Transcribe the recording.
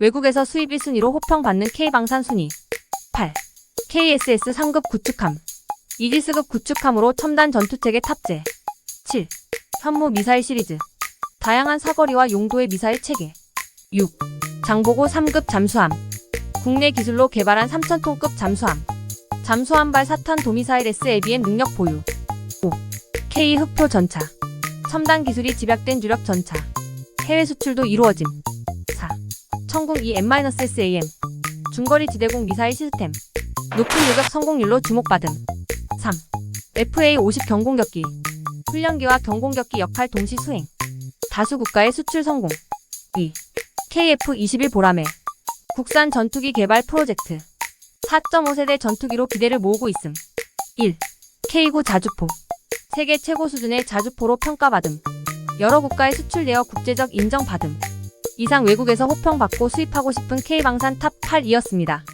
외국에서 수입 1순위로 호평받는 K방산 순위 8. KSS 상급 구축함 이지스급 구축함으로 첨단 전투체계 탑재 7. 현무 미사일 시리즈 다양한 사거리와 용도의 미사일 체계 6. 장보고 3급 잠수함 국내 기술로 개발한 3,000톤급 잠수함 잠수함발 사탄 도미사일 S-ABM 능력 보유 5. K 흑표 전차 첨단 기술이 집약된 주력 전차 해외 수출도 이루어짐 4. 천궁 EM-SAM 중거리 지대공 미사일 시스템. 높은 요격 성공률로 주목받음. 3. FA-50 경공격기. 훈련기와 경공격기 역할 동시 수행. 다수 국가의 수출 성공. 2. KF-21 보라매 국산 전투기 개발 프로젝트. 4.5세대 전투기로 기대를 모으고 있음. 1. K9 자주포. 세계 최고 수준의 자주포로 평가받음. 여러 국가에 수출되어 국제적 인정받음 이상 외국에서 호평받고 수입하고 싶은 K방산 탑 8이었습니다.